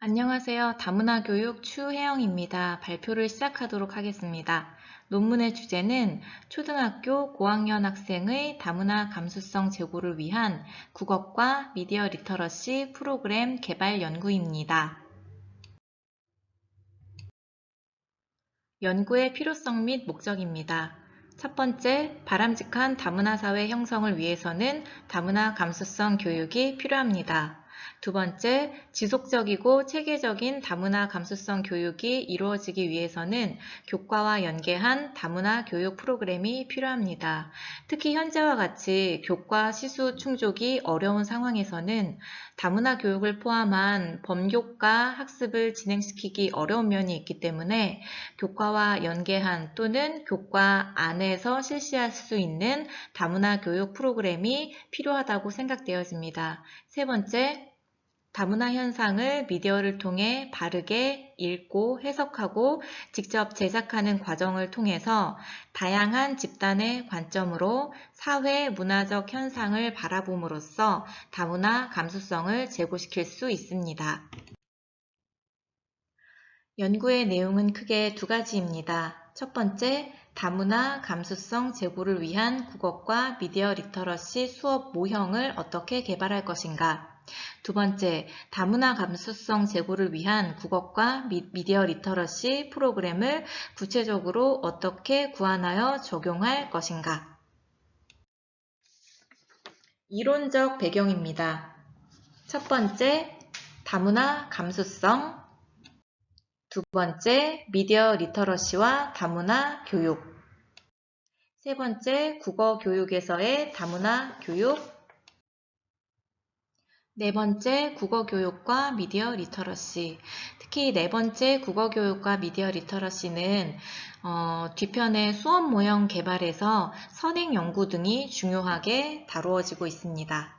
안녕하세요. 다문화 교육 추혜영입니다. 발표를 시작하도록 하겠습니다. 논문의 주제는 초등학교 고학년 학생의 다문화 감수성 제고를 위한 국어과 미디어 리터러시 프로그램 개발 연구입니다. 연구의 필요성 및 목적입니다. 첫 번째, 바람직한 다문화 사회 형성을 위해서는 다문화 감수성 교육이 필요합니다. 두 번째, 지속적이고 체계적인 다문화 감수성 교육이 이루어지기 위해서는 교과와 연계한 다문화 교육 프로그램이 필요합니다. 특히 현재와 같이 교과 시수 충족이 어려운 상황에서는 다문화 교육을 포함한 범교과 학습을 진행시키기 어려운 면이 있기 때문에 교과와 연계한 또는 교과 안에서 실시할 수 있는 다문화 교육 프로그램이 필요하다고 생각되어집니다. 세 번째, 다문화 현상을 미디어를 통해 바르게 읽고 해석하고 직접 제작하는 과정을 통해서 다양한 집단의 관점으로 사회 문화적 현상을 바라봄으로써 다문화 감수성을 제고시킬 수 있습니다. 연구의 내용은 크게 두 가지입니다. 첫 번째, 다문화 감수성 제고를 위한 국어과 미디어 리터러시 수업 모형을 어떻게 개발할 것인가. 두 번째, 다문화 감수성 제고를 위한 국어과 미디어 리터러시 프로그램을 구체적으로 어떻게 구안하여 적용할 것인가. 이론적 배경입니다. 첫 번째, 다문화 감수성. 두 번째, 미디어 리터러시와 다문화 교육. 세 번째, 국어 교육에서의 다문화 교육. 네 번째, 국어 교육과 미디어 리터러시. 특히 네 번째, 국어 교육과 미디어 리터러시는 어, 뒤편의 수업 모형 개발에서 선행 연구 등이 중요하게 다루어지고 있습니다.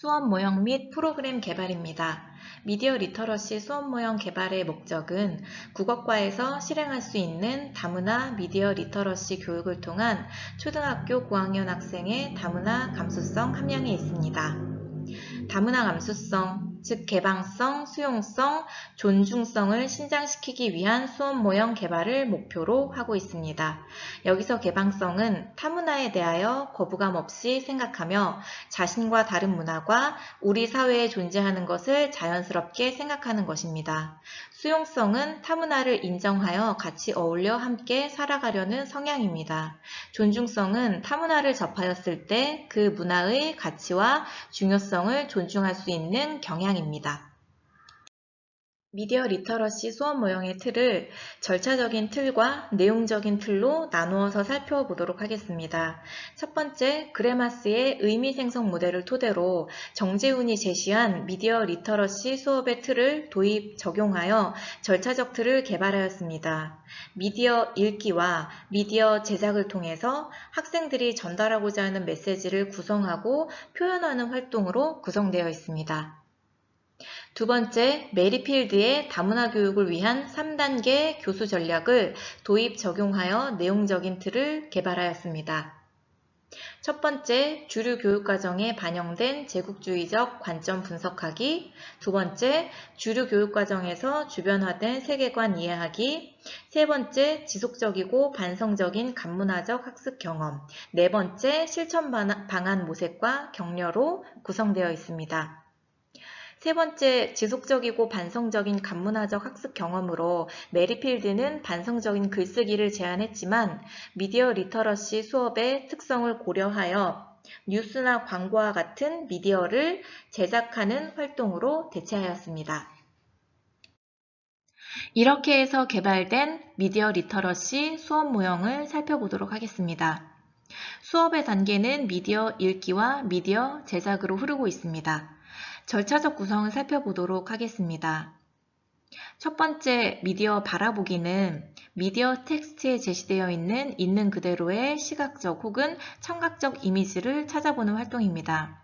수업 모형 및 프로그램 개발입니다. 미디어 리터러시 수업 모형 개발의 목적은 국어과에서 실행할 수 있는 다문화 미디어 리터러시 교육을 통한 초등학교 고학년 학생의 다문화 감수성 함량에 있습니다. 다문화 감수성, 즉 개방성, 수용성, 존중성을 신장시키기 위한 수업 모형 개발을 목표로 하고 있습니다. 여기서 개방성은 타문화에 대하여 거부감 없이 생각하며 자신과 다른 문화가 우리 사회에 존재하는 것을 자연스럽게 생각하는 것입니다. 수용성은 타문화를 인정하여 같이 어울려 함께 살아가려는 성향입니다. 존중성은 타문화를 접하였을 때 그 문화의 가치와 중요성을 존중할 수 있는 경향입니다. 미디어 리터러시 수업 모형의 틀을 절차적인 틀과 내용적인 틀로 나누어서 살펴보도록 하겠습니다. 첫 번째, 그레마스의 의미 생성 모델을 토대로 정재훈이 제시한 미디어 리터러시 수업의 틀을 도입, 적용하여 절차적 틀을 개발하였습니다. 미디어 읽기와 미디어 제작을 통해서 학생들이 전달하고자 하는 메시지를 구성하고 표현하는 활동으로 구성되어 있습니다. 두 번째, 메리필드의 다문화 교육을 위한 3단계 교수 전략을 도입 적용하여 내용적인 틀을 개발하였습니다. 첫 번째, 주류 교육 과정에 반영된 제국주의적 관점 분석하기. 두 번째, 주류 교육 과정에서 주변화된 세계관 이해하기. 세 번째, 지속적이고 반성적인 간문화적 학습 경험. 네 번째, 실천 방안 모색과 격려로 구성되어 있습니다. 세 번째, 지속적이고 반성적인 간문화적 학습 경험으로 메리필드는 반성적인 글쓰기를 제안했지만 미디어 리터러시 수업의 특성을 고려하여 뉴스나 광고와 같은 미디어를 제작하는 활동으로 대체하였습니다. 이렇게 해서 개발된 미디어 리터러시 수업 모형을 살펴보도록 하겠습니다. 수업의 단계는 미디어 읽기와 미디어 제작으로 흐르고 있습니다. 절차적 구성을 살펴보도록 하겠습니다. 첫 번째 미디어 바라보기는 미디어 텍스트에 제시되어 있는 있는 그대로의 시각적 혹은 청각적 이미지를 찾아보는 활동입니다.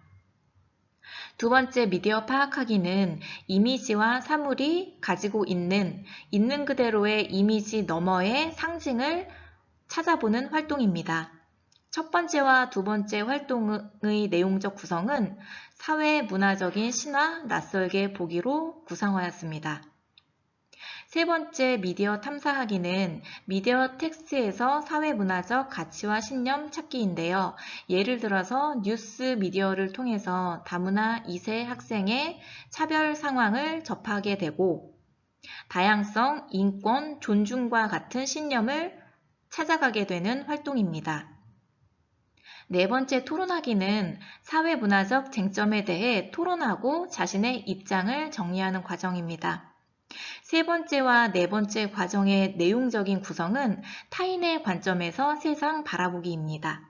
두 번째 미디어 파악하기는 이미지와 사물이 가지고 있는 있는 그대로의 이미지 너머의 상징을 찾아보는 활동입니다. 첫 번째와 두 번째 활동의 내용적 구성은 사회 문화적인 신화 낯설게 보기로 구성하였습니다. 세 번째 미디어 탐사하기는 미디어 텍스트에서 사회문화적 가치와 신념 찾기인데요. 예를 들어서 뉴스 미디어를 통해서 다문화 2세 학생의 차별 상황을 접하게 되고 다양성, 인권, 존중과 같은 신념을 찾아가게 되는 활동입니다. 네 번째 토론하기는 사회문화적 쟁점에 대해 토론하고 자신의 입장을 정리하는 과정입니다. 세 번째와 네 번째 과정의 내용적인 구성은 타인의 관점에서 세상 바라보기입니다.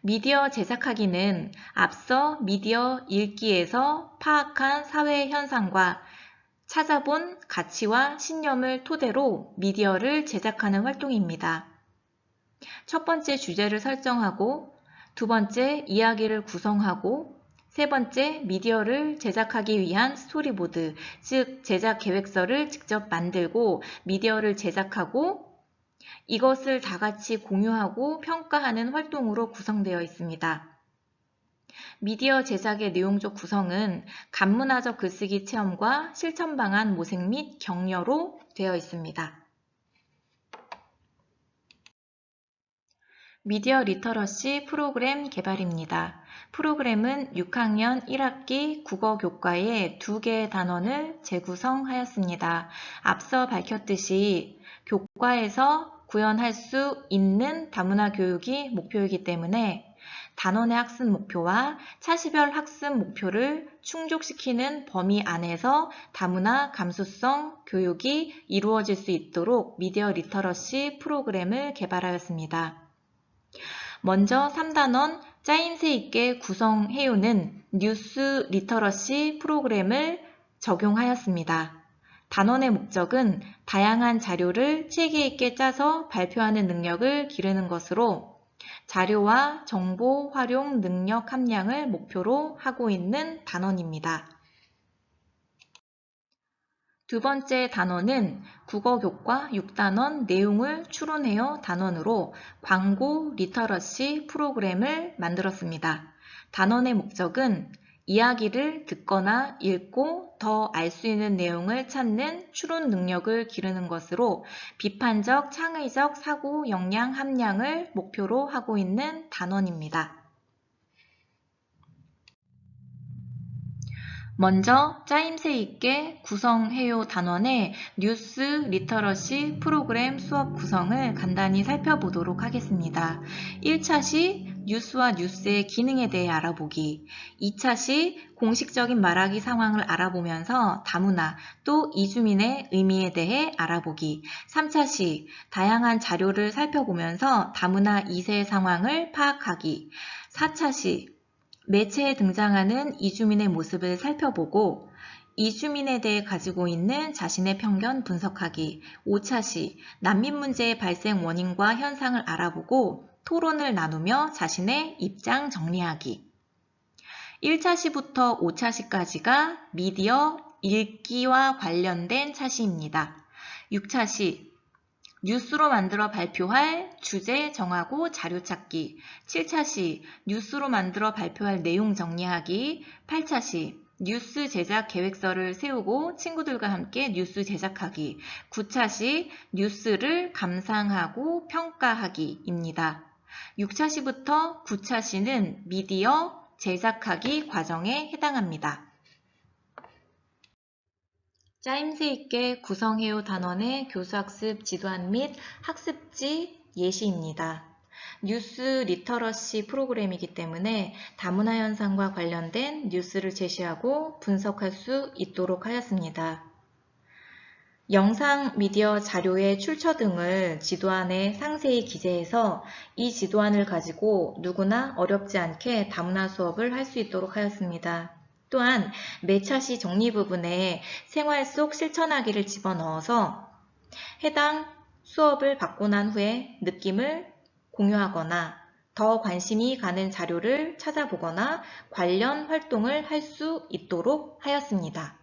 미디어 제작하기는 앞서 미디어 읽기에서 파악한 사회 현상과 찾아본 가치와 신념을 토대로 미디어를 제작하는 활동입니다. 첫 번째 주제를 설정하고 두 번째 이야기를 구성하고 세 번째, 미디어를 제작하기 위한 스토리보드, 즉 제작 계획서를 직접 만들고 미디어를 제작하고 이것을 다 같이 공유하고 평가하는 활동으로 구성되어 있습니다. 미디어 제작의 내용적 구성은 간문화적 글쓰기 체험과 실천 방안 모색 및 격려로 되어 있습니다. 미디어 리터러시 프로그램 개발입니다. 프로그램은 6학년 1학기 국어 교과에 두 개의 단원을 재구성하였습니다. 앞서 밝혔듯이 교과에서 구현할 수 있는 다문화 교육이 목표이기 때문에 단원의 학습 목표와 차시별 학습 목표를 충족시키는 범위 안에서 다문화 감수성 교육이 이루어질 수 있도록 미디어 리터러시 프로그램을 개발하였습니다. 먼저 3단원 짜임새 있게 구성해오는 뉴스 리터러시 프로그램을 적용하였습니다. 단원의 목적은 다양한 자료를 체계 있게 짜서 발표하는 능력을 기르는 것으로 자료와 정보 활용 능력 함량을 목표로 하고 있는 단원입니다. 두 번째 단원은 국어교과 6단원 내용을 추론해요 단원으로 광고 리터러시 프로그램을 만들었습니다. 단원의 목적은 이야기를 듣거나 읽고 더 알 수 있는 내용을 찾는 추론 능력을 기르는 것으로 비판적, 창의적 사고 역량 함량을 목표로 하고 있는 단원입니다. 먼저 짜임새 있게 구성해요 단원의 뉴스 리터러시 프로그램 수업 구성을 간단히 살펴보도록 하겠습니다. 1차 시 뉴스와 뉴스의 기능에 대해 알아보기 2차 시 공식적인 말하기 상황을 알아보면서 다문화 또 이주민의 의미에 대해 알아보기 3차 시 다양한 자료를 살펴보면서 다문화 2세 상황을 파악하기 4차 시 매체에 등장하는 이주민의 모습을 살펴보고 이주민에 대해 가지고 있는 자신의 편견 분석하기 5차 시 난민 문제의 발생 원인과 현상을 알아보고 토론을 나누며 자신의 입장 정리하기 1차 시부터 5차 시까지가 미디어 읽기와 관련된 차시입니다. 6차 시 뉴스로 만들어 발표할 주제 정하고 자료 찾기 7차 시 뉴스로 만들어 발표할 내용 정리하기 8차 시 뉴스 제작 계획서를 세우고 친구들과 함께 뉴스 제작하기 9차 시 뉴스를 감상하고 평가하기입니다. 6차 시부터 9차 시는 미디어 제작하기 과정에 해당합니다. 짜임새 있게 구성해요 단원의 교수학습 지도안 및 학습지 예시입니다. 뉴스 리터러시 프로그램이기 때문에 다문화 현상과 관련된 뉴스를 제시하고 분석할 수 있도록 하였습니다. 영상 미디어 자료의 출처 등을 지도안에 상세히 기재해서 이 지도안을 가지고 누구나 어렵지 않게 다문화 수업을 할 수 있도록 하였습니다. 또한 매차시 정리 부분에 생활 속 실천하기를 집어넣어서 해당 수업을 받고 난 후에 느낌을 공유하거나 더 관심이 가는 자료를 찾아보거나 관련 활동을 할 수 있도록 하였습니다.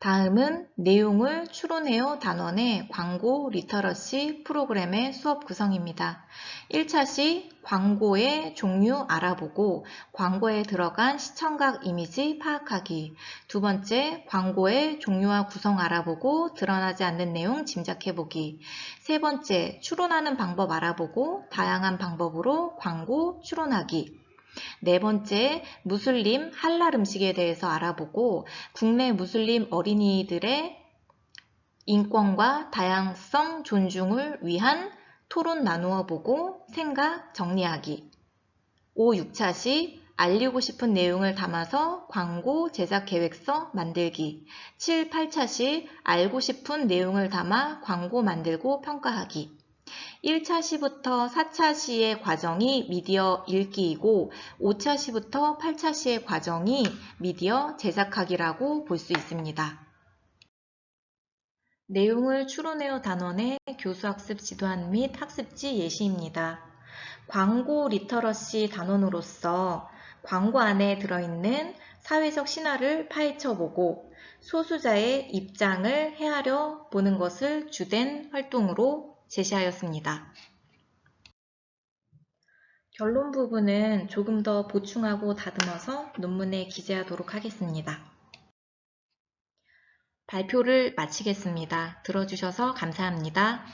다음은 내용을 추론해요. 단원의 광고 리터러시 프로그램의 수업 구성입니다. 1차 시 광고의 종류 알아보고 광고에 들어간 시청각 이미지 파악하기. 두 번째 광고의 종류와 구성 알아보고 드러나지 않는 내용 짐작해보기. 세 번째 추론하는 방법 알아보고 다양한 방법으로 광고 추론하기 네 번째, 무슬림 할랄 음식에 대해서 알아보고 국내 무슬림 어린이들의 인권과 다양성 존중을 위한 토론 나누어 보고 생각 정리하기. 5, 6차 시 알리고 싶은 내용을 담아서 광고 제작 계획서 만들기. 7, 8차 시 알고 싶은 내용을 담아 광고 만들고 평가하기. 1차 시부터 4차 시의 과정이 미디어 읽기이고 5차 시부터 8차 시의 과정이 미디어 제작하기라고 볼 수 있습니다. 내용을 추론해요 단원의 교수학습 지도안 및 학습지 예시입니다. 광고 리터러시 단원으로서 광고 안에 들어있는 사회적 신화를 파헤쳐보고 소수자의 입장을 헤아려 보는 것을 주된 활동으로 제시하였습니다. 결론 부분은 조금 더 보충하고 다듬어서 논문에 기재하도록 하겠습니다. 발표를 마치겠습니다. 들어주셔서 감사합니다.